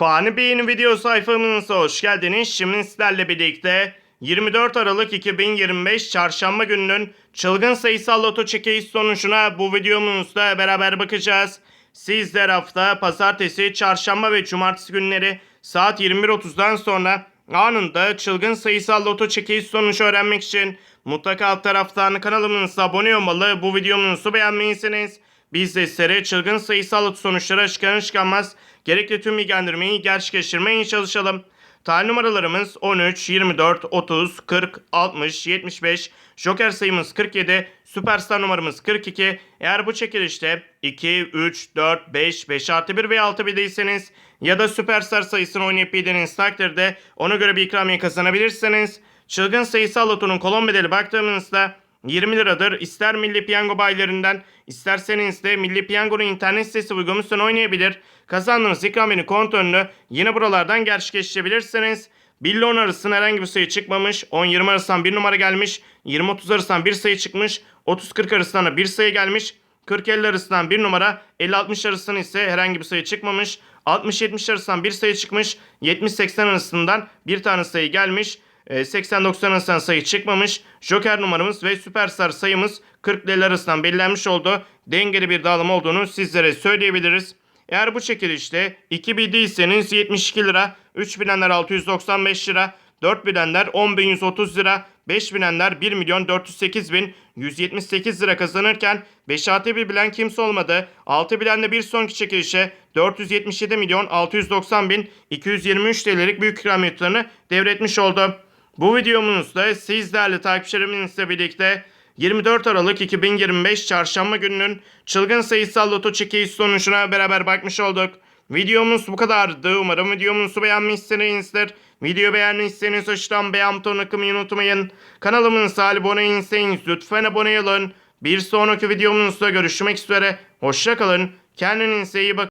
Fani Bey'in video sayfamıza hoş geldiniz. Şimdi sizlerle birlikte 24 Aralık 2025 Çarşamba gününün çılgın sayısal loto çekiş sonucuna bu videomuzda beraber bakacağız. Sizler hafta pazartesi, çarşamba ve cumartesi günleri saat 21.30'dan sonra anında çılgın sayısal loto çekiş sonucu öğrenmek için mutlaka alt taraftan kanalımıza abone olmalı. Bu videomuzu beğenmelisiniz. Biz de sizlere çılgın sayısal loto sonuçları çıkan çıkanmaz gerekli tüm bilgilendirmeyi gerçekleştirmeye çalışalım. Tarih numaralarımız 13, 24, 30, 40, 60, 75, Joker sayımız 47, Süperstar numaramız 42. Eğer bu çekilişte 2, 3, 4, 5, 5 artı 1 ve 6 bildiyseniz ya da Süperstar sayısını oynayıp bildiğiniz takdirde ona göre bir ikramiye kazanabilirsiniz. Çılgın sayısal lotonun kolon bedeli baktığımızda 20 liradır. İster Milli Piyango bayilerinden isterseniz de Milli Piyango'nun internet sitesi uygulamasından oynayabilir. Kazandığınız ikramiyenin kontrolünü yine buralardan gerçekleştirebilirsiniz. 1 ile 10 arasında herhangi bir sayı çıkmamış. 10-20 arasından bir numara gelmiş. 20-30 arasından bir sayı çıkmış. 30-40 arasından da bir sayı gelmiş. 40-50 arasından bir numara. 50-60 arasından ise herhangi bir sayı çıkmamış. 60-70 arasından bir sayı çıkmış. 70-80 arasından bir tane sayı gelmiş. E, 80-90 arasından sayı çıkmamış. Joker numaramız ve Süperstar sayımız 40 ile 50 arasından belirlenmiş oldu. Dengeli bir dağılım olduğunu sizlere söyleyebiliriz. Eğer bu çekilişte 2 bildiyseniz 72 lira, 3 bilenler 695 lira, 4 bilenler 10.130 lira, 5 bilenler 1 milyon 408 bin 178 lira kazanırken 5 artı 1 bilen kimse olmadı. 6 bilenle bir sonraki çekilişe 477 milyon 690 bin 223 TL'lik büyük ikramiyetlerini devretmiş oldu. Bu videomuzda siz değerli takipçilerimizle birlikte 24 Aralık 2025 Çarşamba gününün çılgın sayısal loto çekiş sonucuna beraber bakmış olduk. Videomuz bu kadardı. Umarım videomuzu beğenmişsinizdir. Video beğendiyseniz aşağıdan beğen butonuna kılmayı unutmayın. Kanalımıza abone değilseniz lütfen abone olun. Bir sonraki videomuzda görüşmek üzere. Hoşçakalın. Kendinize iyi bakın.